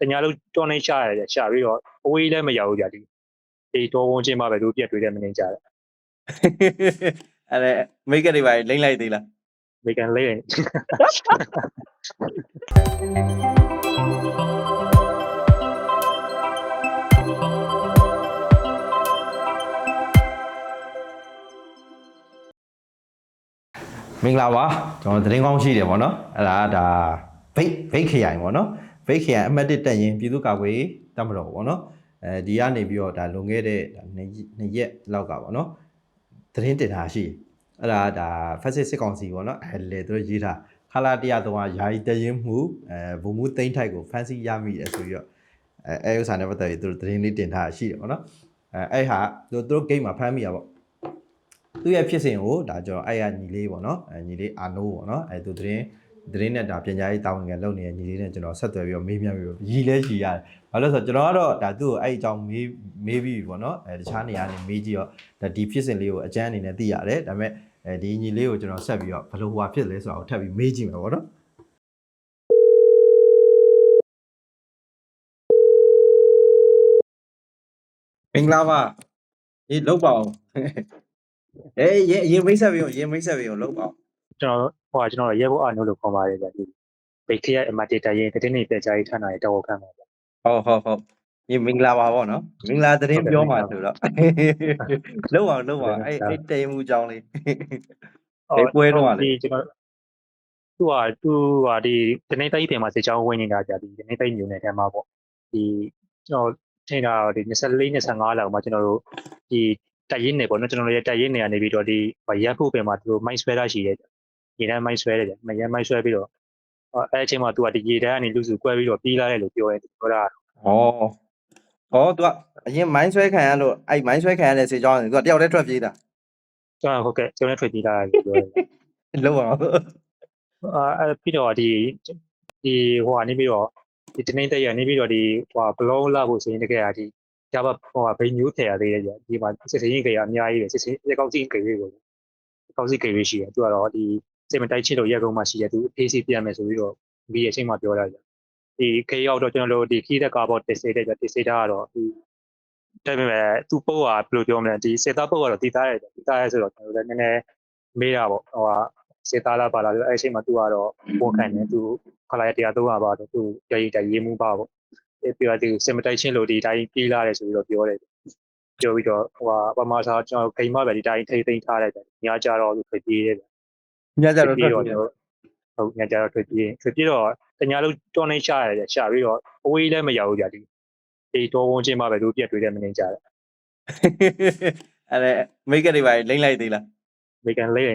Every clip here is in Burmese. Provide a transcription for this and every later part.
တညာလုံးတွန်းနေရှာရတယ်ရှာပြီးတော့အဝေးလည်းမရောက်ဘူးကြာဒီဒီတော်ဝန်းချင်းမှာပဲသူပြက်တွေးတယ်မနေကြတယ်အဲ့ဒါမိတ်ကတွေပါလိမ့်လိုက်သေးလားမေကန်လေးမင်္ဂလာပါကျွန်တော်သတင်းကောင်းရှိတယ်ဗောနော်အဲ့ဒါဒါဗိတ်ဗိတ်ခရိုင်ဗောနော် ဗိတ်ခရိုင်အမှတ်1တက်ရင်ပြည်သူ့ကာကွယ်ရေးတပ်မတော်ဗောနော်အဲဒီကနေပြီးတော့ဒါလွန်ခဲ့တဲ့ဒါနှစ်နှစ်ရက်လောက်ကဗောနော်သတင်းတင်တာရှိတယ်အဲ့ဒါဒါဖက်စစ်စစ်ကောင်စီဗောနော်အဲလေသူတို့ရေးထားခလာ103ကယာယီတရင်မှုအဲဘုံမှုသိမ့်ထိုက်ကိုဖမ်းဆီးရမိတယ်ဆိုပြီးတော့အဲအဲဥစ္စာနဲ့ပတ်သက်ပြီးသူတို့သတင်းလေးတင်ထားတာရှိတယ်ဗောနော်အဲအဲ့ဟာသူတို့သူတို့ဂိမ်းမှာဖမ်းမိရဗောသူ့ရဲ့ဖြစ်စဉ်ကိုဒါကျွန်တော်အဲ့ရညီလေးပေါ့နော်အဲညီလေးအာနိုးပေါ့နော်အဲသူသတင်း သတင်းနဲ့ဒါပညာရေးတာဝန်ခံလုပ်နေတဲ့ညီလေးနဲ့ကျွန်တော်ဆက်သွယ်ပြီးတော့မေးမြန်းပြီးတော့ရီလဲရီရတယ်ဘာလို့လဲဆိုတော့ကျွန်တော်ကတော့ဒါသူ့ကိုအဲ့အကြောင်းမေးမေးပြီးပြီပေါ့နော်အဲတခြားနေရာနေမေးကြည့်တော့ဒါဒီဖြစ်စဉ်လေးကိုအကျန်းအနေနဲ့သိရတယ်ဒါပေမဲ့အဲဒီညီလေးကိုကျွန်တော်ဆက်ပြီးတော့ဘယ်လိုဟွာဖြစ်လဲဆိုတာကိုထပ်ပြီးမေးကြည့်မယ်ပေါ့နော်မင်္ဂလာပါဒီလောက်ပါအောင်အေးရင်ရင်မိတ်ဆက်ပြီးရင်မိတ်ဆက်ပြီးလောက်ပါအောင်ကျွန်တော် ဟိုကကျွန်တော်ရဲဘော်အနိုးလို့ခေါ်ပါတယ်ကြာဒီဘေခရိုင်အမတ်တေတာရင်တင်းနေပြကြရေးဌာနရဲ့တောက်ခံပါဗျာဟုတ်ဟုတ်ဟုတ်ဒီမင်္ဂလာပါဗောနော်မင်္ဂလာသတင်းပြောမှာဆိုတော့လောက်အောင်လောက်အောင်အဲ့အဲ့တေမှုကြောင်းလေးဘယ်ပွဲတော့လဲဒီကျွန်တော်သူကသူကဒီတနေ့တိုင်းပြင်မှာစစ်ချောင်းဝင်နေတာကြာဒီတနေ့တိုင်းမျိုးနယ်ထဲမှာပေါ့ဒီကျွန်တော်ထင်တာဒီ24 25လောက်မှာကျွန်တော်တို့ဒီတိုက်ရင်နေပေါ့နော်ကျွန်တော်တို့ရဲ့တိုက်ရင်နေကနေပြီးတော့ဒီရက်ဖို့ပင်မှာသူတို့မိုင်းဆွဲတာရှိတယ် ရေတန်းမိုင်းဆွဲတယ်ကြာမရမ်းမိုင်းဆွဲပြီးတော့အဲအချိန်မှာသူကဒီရေတန်းကနေလူစုကွဲပြီးတော့ပြီးလာတယ်လို့ပြောတယ်ပြောတာဩဩသူကအရင်မိုင်းဆွဲခံရလို့အဲ့မိုင်းဆွဲခံရတဲ့စေကြောင်းသူကတယောက်တည်းထွက်ပြေးတာကျွန်တော်ဟုတ်ကဲ့ကျွန်တော်ထွက်ပြီးလာတယ်ပြောတယ်လောက်အောင်အာအဲ့ပြီးတော့ဒီဒီဟိုကနေပြီးတော့ဒီတနေ့တက်ရနေပြီးတော့ဒီဟိုဘလော့လာဖို့ဆိုရင်တကယ်ဒီကြပါဟိုဘိန်းမျိုးထည့်ရသေးတယ်ကြာဒီမှာစစ်စင်းကြီးကအများကြီးပဲစစ်စင်းရေကောက်စီကြီးကိုကောက်စီကြီးရှိတယ်သူကတော့ဒီ စိတ်မတိုက်ချစ်လို့ရက်ကုန်းမှရှိတယ်သူအေးစီပြရမယ်ဆိုပြီးတော့ဒီအချိန်မှပြောတာကြာဒီခေရောက်တော့ကျွန်တော်တို့ဒီခီးတဲ့ကာဘောတစ်စေတဲ့ကြာတစ်စေတာကတော့ဒီဒါပေမဲ့သူပို့ကဘယ်လိုပြောမလဲဒီစေတာပို့ကတော့တည်သားရတယ်တည်သားရဲဆိုတော့ကျွန်တော်တို့လည်းနည်းနည်းမေးတာပေါ့ဟိုဟာစေသားလာပါလာဆိုအဲ့အချိန်မှာသူကတော့ပုံခံတယ်သူခလာရတရားသုံးပါပါတော့သူရည်ရည်ရေးမှုပါပေါ့အဲ့ပြီးတော့ဒီစင်မတိုက်ချင်းလို့ဒီတိုင်းပြေးလာတယ်ဆိုပြီးတော့ပြောတယ်ပြောပြီးတော့ဟိုဟာပမာစာကျွန်တော်ဂိမ်းမပဲဒီတိုင်းထိသိမ်းထားလိုက်တယ်ညကြတော့သူထွက်ပြေးတယ် ညကြတော့ထွက်တော့ပြေးဟုတ်ညကြတော့ထွက်ပြေးထွက်ပြေးတော့တညာလုံးတွန်းနေရှာရတယ်ရှာပြီးတော့အဝေးလည်းမရောက်ဘူးကြာဒီဒီတော်ဝန်းချင်းမှာပဲသူပြက်တွေးတယ်မနေကြတယ်အဲ့ဒါမိတ်ကတွေပါလိမ့်လိုက်သေးလားမေကန်လေး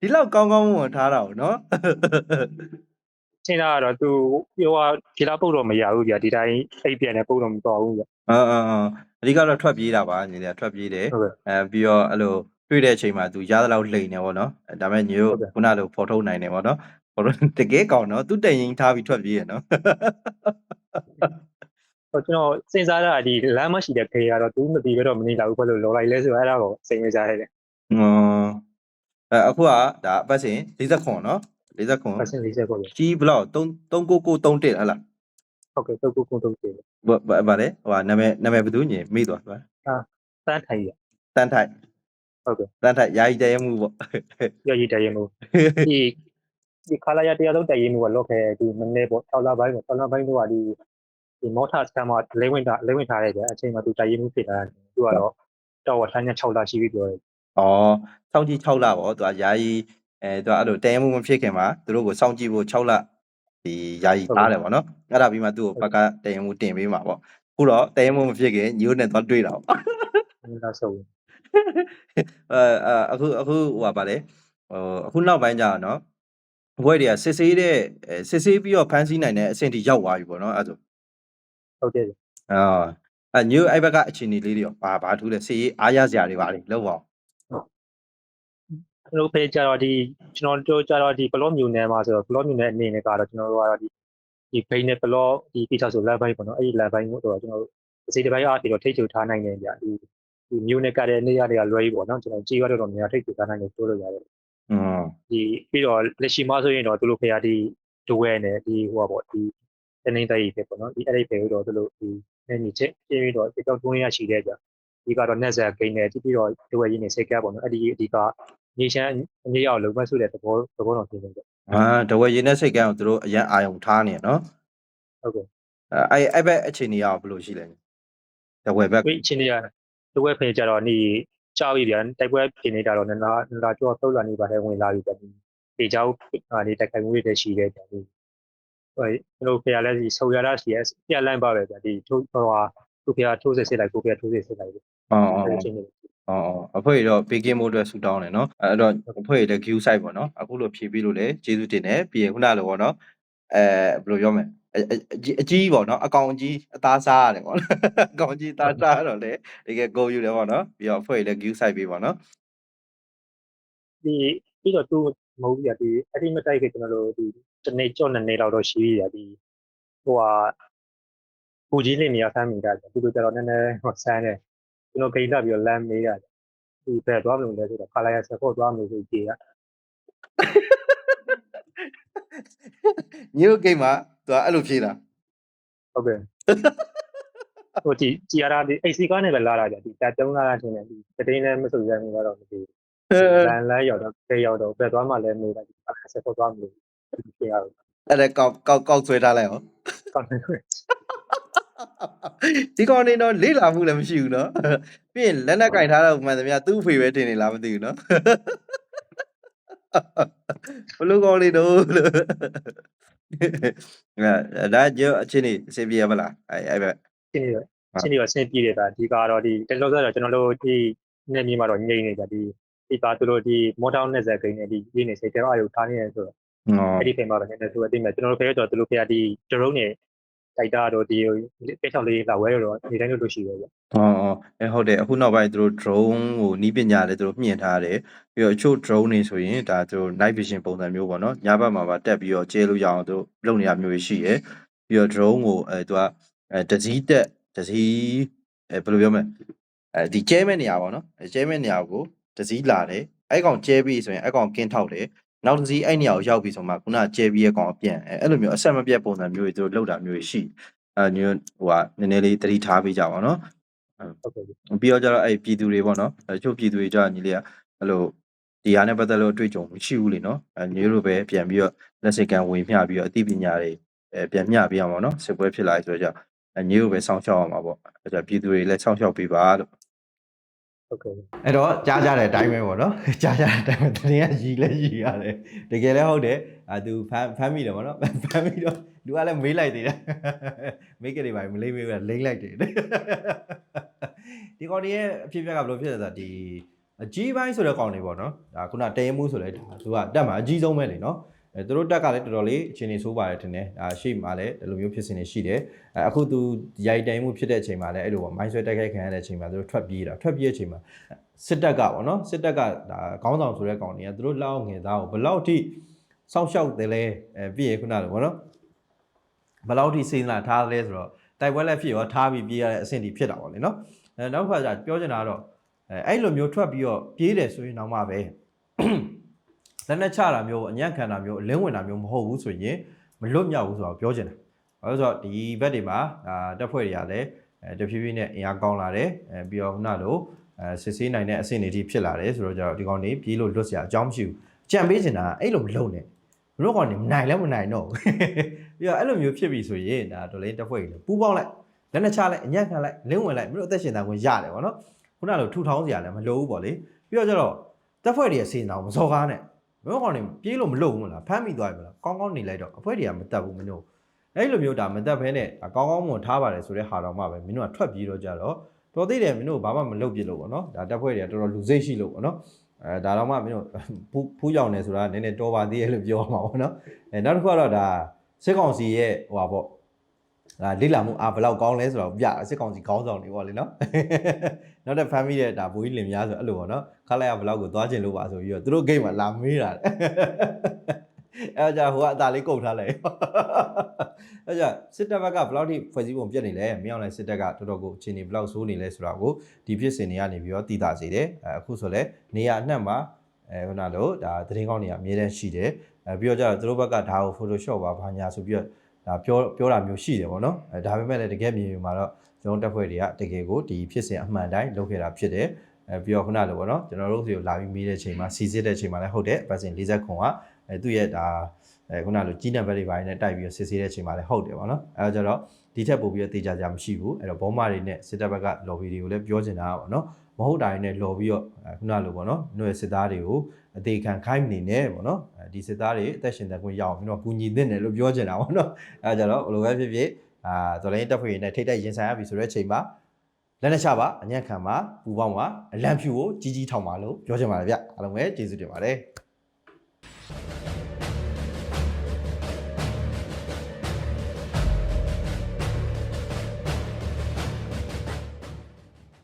ဒီလောက်ကောင်းကောင်းမွန်ထားတာကိုနော်ချင်းတာကတော့သူဟိုဟာဒီလားပုတ်တော့မရဘူးကြာဒီတိုင်းအိပ်ပြန်နေပုတ်တော့မတော်ဘူးကြာအင်းအင်းအင်းအဓိကတော့ထွက်ပြေးတာပါညီလေးကထွက်ပြေးတယ်ဟုတ်ကဲ့အဲပြီးတော့အဲ့လို တွေ့တဲ့အချိန်မှာသူရသလောက်လိန်နေဗောနော်အဲဒါပေမဲ့ ညီတို့ဟုတ်ကဲ့ခုနလို ဖော်ထုတ်နိုင်တယ်ဗောနော် ဖော်ထုတ် တကယ်ကောင်းနော် သူတန်ရင်ထားပြီးထွက်ပြေးရနော် ဟို ကျွန်တော်စဉ်းစားတာဒီလမ်းမရှိတဲ့ခေကတော့ သူမသိဘဲတော့ မနေလာဘူးဘယ်လိုလောလိုက်လဲဆိုတော့ အဲ့ဒါကို စိတ်ဝင်စားရတယ်ဟွန်း အဲ အခုက ဒါအပတ်စဉ်40ခွန်နော်40ခွန်ပတ်စင်လေးချက်ပေါ့လေကြီးဘလောက် 3 3993ဟလား ဟုတ်ကဲ့တုတ်ကုတ်ကုတ်တုတ်တယ်ဘာ ဘာ ဘာလဲ ဟိုကနာမည် နာမည်ဘယ်သူညင်မေ့သွားပါတန်းထိုင်ရတန်ထိုက် ဟုတ်ကဲ့တန်ထိုက်ယာယီတရဲမှုပေါ့ရရတရမှုဒီဒီခလာရတရားလုံးတရမှုကလော့ခဲဒီမနေ့ပေါ့6လပိုင်းပေါ့6လပိုင်းတော့ဒီဒီမော်တာစကမ်မှာလဲဝင်တာလဲဝင်ထားရတယ်အချိန်မှာသူတရမှုဖြစ်တာသူကတော့တော်ဝထမ်းည6လရှိပြီပြောတယ်ဩစောင့်ကြည့်6လပေါ့သူကယာယီအဲသူကအဲ့လိုတရဲမှုမဖြစ်ခင်မှာသူတို့ကိုစောင့်ကြည့်ဖို့6လဒီယာယီသားတယ်ပေါ့နော်အဲ့ဒါပြီးမှသူ့ကိုဘက်ကတရဲမှုတင်ပေးမှာပေါ့အခုတော့တရဲမှုမဖြစ်ခင်ညိုးနဲ့သွားတွေ့တာပေါ့ဒါဆို အဲအဲအခုအခုဟိုပါဗာလေဟိုအခုနောက်ပိုင်းကျတော့နော်ဘွဲတွေကစစ်ဆေးတဲ့အဲစစ်ဆေးပြီးတော့ဖမ်းဆီးနိုင်တဲ့အဆင့်ထိရောက်သွားပြီပေါ့နော်အဲ့ဒါဆိုဟုတ်တယ်အော်အဲညိုအဲ့ဘက်ကအခြေအနေလေးတွေရောဘာဘာထူးလဲစီရေးအားရစရာတွေပါလေလောက်ပါအောင်ကျွန်တော်ဖေးကြတော့ဒီကျွန်တော်တို့ကြတော့ဒီဘလော့မြူနယ်မှာဆိုတော့ဘလော့မြူနယ်အနေနဲ့ကတော့ကျွန်တော်တို့ကတော့ဒီဒီဘိန်းနဲ့ဘလော့ဒီပိချောက်ဆိုလက်ဘိုင်းပေါ့နော်အဲ့ဒီလက်ဘိုင်းကိုတော့ကျွန်တော်တို့အစိတစ်ပိုင်းအားဖြင့်တော့ထိတ်ချုပ်ထားနိုင်တယ်ဗျဒီ ဒီမြူနယ်ကတဲ့နေရာတွေကလွဲပြီးပေါ့နော်ကျွန်တော်ကြည့်ရတော့များထိတ်ချုပ်ထားနိုင်တယ်ပြောလို့ရတယ်อืมဒီပြီးတော့လက်ရှိမှဆိုရင်တော့သူတို့ဖေးရဒီဒဝဲနဲ့ဒီဟိုပါပေါ့ဒီတနေတရေးပဲပေါ့နော်ဒီအဲ့ဒီပဲတော့သူတို့ဒီနေနေချက်ပြင်းပြီးတော့ဒီတော့တွင်းရရှိတဲ့ကြဒီကတော့ net ဇာဂိမ်းနဲ့ပြီးတော့ဒဝဲရင်းနေစိတ်ကပ်ပေါ့နော်အဲ့ဒီအဓိကနေရှမ်းအမြင့်ရောက်လုံးမဆုတဲ့သဘောသဘောတော်ပြင်နေကြအာတဝဲရင်တဲ့စိတ်ကန်းကိုသူတို့အရင်အာယုံထားနေရနော်ဟုတ်ကဲ့အဲအဲ့အဲ့ဘက်အခြေအနေရောဘယ်လိုရှိလဲတဝဲဘက်ဝိအချင်းတွေက ဒဝဲဖေးကြတော့နေကြောက်ပြီဗျာတိုက်ပွဲပြင်နေတာတော့နနာနနာကျော်သုတ်လာနေပါတယ်ဝင်လာပြီဗျာဒီဒီကြောက်အနေတိုက်ခိုင်မှုတွေရှိတဲ့ဗျာဒီဟိုကျွန်တော်ဖေရလဲဒီဆော်ရတာရှိရပြက်လန့်ပါပဲဗျာဒီထိုးဟိုဟာသူဖေရထိုးစစ်စစ်လိုက်ကိုဖေရထိုးစစ်စစ်လိုက်အော်အော်အဲ့ဒီချင်းတွေအော်အော်အဖွဲတော့ baking mode အတွက်ဆူတောင်းတယ်နော်အဲ့တော့အဖွဲလည်း queue site ပေါ့နော်အခုလိုဖြည့်ပြီးလို့လည်းကျေးဇူးတင်တယ်ပြီးရင်ခုနလိုပေါ့နော် အဲဘယ်လိုပြောမလဲအအအကြီးအကြီးပေါ့နော်အကောင်ကြီးအသားစားရတယ်ပေါ့နော်အကောင်ကြီးအသားစားရတော့လေတကယ် go ယူတယ်ပေါ့နော်ပြီးတော့အဖွဲလည်း queue site ပေးပါနော်ဒီပြီးတော့သူမဟုတ်ဘူးဗျာဒီအဲ့ဒီမတိုက်ကကျွန်တော်တို့ဒီတနေ့ကြော့နှစ်နေ့လောက်တော့ရှိပြီဗျာဒီဟိုဟာပူကြီးလေးနေရာဆမ်းမိတာဗျာသူတို့ကျတော့နည်းနည်းဟိုဆန်းတယ်ကျွန်တော်ဂိမ်းတက်ပြီးတော့လမ်းမေးတာဒီဘယ်သွားမလို့လဲဆိုတော့ခလာရဆက်ဖို့သွားမလို့ဆိုကြည်ရ ညို့ဂိမ်းမှာသူကအဲ့လိုဖြေတာ ဟုတ်ကဲ့ဟိုဒီကြည်ရတာဒီ AC ကားနဲ့ပဲလာတာဗျာဒီတက်တုံးလာတာထင်တယ်ဒီတတိလည်းမစုံရဘူးတော့မသိဘူးလမ်းလမ်းရောက်တော့ကြေးရောက်တော့ဘယ်သွားမှလည်းမေးတာဒီခလာရဆက်ဖို့သွားမလို့ကြည်ရတော့ အဲ့ဒါကောက်ကောက်ကောက်ဆွဲထားလိုက်ဟော ကောင်းတယ် ဒီကောင်နေတော့လေးလာမှုလည်းမရှိဘူးเนาะပြီးရင်လက်နဲ့ကင်ထားတော့မှန်သမျှသူ့အဖေပဲတင်နေလားမသိဘူးเนาะဘလို့ကောင်လေးတော့လို့အဲ ဒါကြောင့်အချင်းနေအစီပြေရမလားအဲအဲ့ပဲရှင်းရရှင်းရဆင်းပြေးတယ်ဗျာဒီကတော့ဒီတက်လို့ဆိုတော့ကျွန်တော်တို့ဒီနေ့မြေမှာတော့ငိမ့်နေကြဒီဒီကားသူတို့ဒီမော်တောင်းနဲ့ဇက်ဂိမ်းနဲ့ဒီရင်းနေစိတ်တော့အယုထားနေရဆိုတော့ဟောအဲ့ဒီဖိမှာတော့နည်းနည်းသူအသိမဲ့ကျွန်တော်တို့ဖေရတော့သူတို့ဖေရဒီဒရုန်းနဲ့ တိုက်တာတော့ဒီပဲချောင်းလေးလာဝဲတော့ဒီတိုင်းလို့ရှိရဗျာဟောဟောအဲဟုတ်တယ်အခုနောက်ပိုင်းသူတို့ drone ကိုနီးပညာလည်းသူတို့မြင်ထားတယ်ပြီးတော့အချို့ drone တွေဆိုရင်ဒါသူတို့ night vision ပုံစံမျိုးပေါ့နော်ညဘက်မှာပါတက်ပြီးတော့ကျဲလို့ရအောင်သူတို့လုပ်နေတာမျိုးရှိရယ်ပြီးတော့ drone ကိုအဲသူကအဲတစည်းတက်တစည်းအဲဘယ်လိုပြောမလဲအဲဒီကျဲမဲ့နေရာပေါ့နော်အဲကျဲမဲ့နေရာကိုတစည်းလာတယ်အဲ့ကောင်ကျဲပြီးဆိုရင်အဲ့ကောင်ကင်းထောက်တယ် နောက်တစ်စီးအဲ့နေရာကိုရောက်ပြီဆိုမှခုနကကျဲပြီးရဲ့ကောင်အပြန်အဲအဲ့လိုမျိုးအဆက်မပြတ်ပုံစံမျိုးတွေသူတို့လုပ်တာမျိုးတွေရှိအဲညဟိုကနည်းနည်းလေးတတိထားပေးကြပါတော့ဟုတ်ကဲ့ပြီးတော့ကျတော့အဲ့ပြည်သူတွေပေါ့နော်အဲချို့ပြည်သူတွေကြာညီလေးကအဲ့လိုဒီဟာနဲ့ပတ်သက်လို့အတွေ့အကြုံမရှိဘူးလေနော်အဲညီတို့ပဲပြန်ပြီးတော့လက်စိတ်ကံဝင်မျှပြီးတော့အသိပညာတွေအဲပြန်မျှပေးအောင်ပေါ့နော်စစ်ပွဲဖြစ်လာပြီဆိုတော့ကြာအဲညီတို့ပဲစောင့်ရှောက်အောင်ပါပေါ့အဲကြာပြည်သူတွေလည်းစောင့်ရှောက်ပေးပါလို့ ဟုတ်ကဲ့အဲ့တော့ကြားကြတဲ့အတိုင်းပဲပေါ့နော်ကြားကြတဲ့အတိုင်းပဲတကယ်ကရီလဲရီရတယ်တကယ်လည်းဟုတ်တယ်အာသူဖမ်းဖမ်းမိတယ်ပေါ့နော်ဖမ်းမိတော့လူကလည်းမေးလိုက်သေးတယ်မိတ်ကလေးပါမလိမ့်မေးဘူးလိမ့်လိုက်တယ်ဒီကောင်တွေရဲ့အဖြစ်အပျက်ကဘယ်လိုဖြစ်လဲဆိုတော့ဒီအကြီးပိုင်းဆိုတဲ့ကောင်တွေပေါ့နော်ဒါခုနတဲမှုဆိုလဲဒါသူကတက်မှာအကြီးဆုံးပဲလေနော် အဲသူတို့တက်ကလည်းတော်တော်လေးအချိန်နေဆိုးပါတယ်ထင်တယ်ဒါရှေ့မှာလည်းဒီလိုမျိုးဖြစ်စဉ်တွေရှိတယ်အဲအခုသူရိုက်တိုင်မှုဖြစ်တဲ့အချိန်မှာလည်းအဲ့လိုပေါ့မိုင်းဆွဲတက်ခိုက်ခံရတဲ့အချိန်မှာသူတို့ထွက်ပြေးတာထွက်ပြေးတဲ့အချိန်မှာစစ်တပ်ကပေါ့နော်စစ်တပ်ကဒါခေါင်းဆောင်ဆိုတဲ့ကောင်တွေကသူတို့လောက်ငယ်သားကိုဘယ်လောက်ထိစောင့်ရှောက်တယ်လဲအဲပြီးရခုနလိုပေါ့နော်ဘယ်လောက်ထိစိတ်လာထားတယ်လဲဆိုတော့တိုက်ပွဲလက်ဖြစ်ရောထားပြီးပြေးရတဲ့အဆင့်ဒီဖြစ်တာပေါ့လေနော်အဲနောက်ခါကျပြောချင်တာကတော့အဲအဲ့လိုမျိုးထွက်ပြီးတော့ပြေးတယ်ဆိုရင်တော့မှပဲ လက်နဲ့ချတာမျိုးအညံ့ခံတာမျိုးအလင်းဝင်တာမျိုးမဟုတ်ဘူးဆိုရင်မလွတ်မြောက်ဘူးဆိုတော့ပြောချင်တယ်ဘာလို့လဲဆိုတော့ဒီဘက်တွေမှာဒါတက်ဖွဲ့တွေကလည်းအဲတဖြည်းဖြည်းနဲ့အင်အားကောင်းလာတယ်အဲပြီးတော့ခုနလိုအဲစစ်ဆေးနိုင်တဲ့အဆင့်တွေထိဖြစ်လာတယ်ဆိုတော့ကြတော့ဒီကောင်နေပြေးလို့လွတ်စရာအကြောင်းမရှိဘူးကြံပေးချင်တာအဲ့လိုမလုပ်နဲ့ဘလို့ကောင်နေမနိုင်လည်းမနိုင်တော့ဘူးပြီးတော့အဲ့လိုမျိုးဖြစ်ပြီဆိုရင်ဒါဒေါ်လေးတစ်ဖွဲ့ကြီးလေပူပေါင်းလိုက်လက်နဲ့ချလိုက်အညံ့ခံလိုက်လင်းဝင်လိုက်မင်းတို့အသက်ရှင်တာကိုရတယ်ဗောနော်ခုနကလိုထူထောင်းစရာလည်းမလိုဘူးဗောလေပြီးတော့ကျတော့တက်ဖွဲ့တွေရဲ့စေတနာကိုမစော်ကားနဲ့ ဘလို့ကောင်နေပြေးလို့မလုပ်ဘူးမလားဖမ်းမိသွားပြီမလားကောင်းကောင်းနေလိုက်တော့အဖွဲတွေကမတက်ဘူးမင်းတို့အဲ့လိုမျိုးဒါမတက်ဘဲနဲ့ဒါကောင်းကောင်းမွန်ထားပါတယ်ဆိုတဲ့ဟာတော့မှပဲမင်းတို့ကထွက်ပြေးတော့ကြတော့တော်သေးတယ်မင်းတို့ဘာမှမလုပ်ပြလို့ပေါ့နော်ဒါတက်ဖွဲ့တွေကတော်တော်လူစိတ်ရှိလို့ပေါ့နော်အဲဒါတော့မှမင်းတို့ဖူးဖူးကြောင်နေဆိုတာနည်းနည်းတော်ပါသေးရဲ့လို့ပြောမှာပေါ့နော်အဲနောက်တစ်ခုကတော့ဒါစစ်ကောင်စီရဲ့ဟိုပါပေါ့ ဒါလိလာမှုအာဘယ်လောက်ကောင်းလဲဆိုတော့ပြစစ်ကောင်စီခေါင်းဆောင်တွေပေါ့လေနော်နောက်တဲ့ family တဲ့ဒါဘိုးကြီးလင်များဆိုအဲ့လိုပေါ့နော်ခလိုက်ရဘယ်လောက်ကိုသွားကျင်လို့ပါဆိုပြီးတော့သူတို့ game မှာလာမေးတာအဲကြဟိုကအသာလေးကုတ်ထားလိုက်အဲကြစစ်တပ်ဘက်ကဘယ်လောက်ထိဖွဲ့စည်းပုံပြတ်နေလဲမင်းအောင်လည်းစစ်တပ်ကတော်တော်ကိုအချိန်နေဘယ်လောက်ဆိုးနေလဲဆိုတာကိုဒီဖြစ်စဉ်တွေကနေပြီးတော့တည်တာစေတယ်အဲအခုဆိုလဲနေရာအနှံ့မှာအဲခုနလိုဒါသတင်းကောင်းတွေကအများတန်းရှိတယ်အဲပြီးတော့ကျတော့သူတို့ဘက်ကဒါကို Photoshop ပါဘာညာဆိုပြီးတော့ ဒါပြောပြောတာမျိုးရှိတယ်ပေါ့နော်အဲဒါပေမဲ့လည်းတကယ်မြေပြင်မှာတော့ကျွန်တော်တပ်ဖွဲ့တွေကတကယ်ကိုဒီဖြစ်စဉ်အမှန်တိုင်းလုပ်ခဲ့တာဖြစ်တယ်အဲပြီးတော့ခုနလိုပေါ့နော်ကျွန်တော်တို့စီကိုလာပြီးမေးတဲ့အချိန်မှာစီစစ်တဲ့အချိန်မှာလည်းဟုတ်တယ်ပတ်စင်40ခွန်ကအဲသူ့ရဲ့ဒါအဲခုနလိုကြီးနံပါတ်တွေပိုင်းနဲ့တိုက်ပြီးတော့စစ်ဆေးတဲ့အချိန်မှာလည်းဟုတ်တယ်ပေါ့နော်အဲတော့ကျတော့ဒီထက်ပိုပြီးတော့တေချာကြမရှိဘူးအဲ့တော့ဘောမာတွေနဲ့စစ်တပ်ဘက်က lobby တွေကိုလည်းပြောချင်တာပေါ့နော် မဟုတ်တာတွေနဲ့ lobby ပြီးတော့အဲခုနလိုပေါ့နော်ຫນွေစစ်သားတွေကိုအသေးခံခိုင်းမနေနဲ့ပေါ့နော်အဲဒီစစ်သားတွေအသက်ရှင်တဲ့ခွင့်ရအောင်ပြီးတော့ကူညီသင့်တယ်လို့ပြောချင်တာပေါ့နော်အဲကြတော့ဘယ်လိုပဲဖြစ်ဖြစ်အာတော်လိုင်းတပ်ဖွဲ့တွေနဲ့ထိတ်တိုက်ရင်ဆိုင်ရပြီဆိုတဲ့အချိန်မှာလက်နဲ့ချပါအညံ့ခံပါပူပေါင်းပါအလံဖြူကိုကြီးကြီးထောင်ပါလို့ပြောချင်ပါတယ်ဗျအားလုံးပဲကျေးဇူးတင်ပါတယ်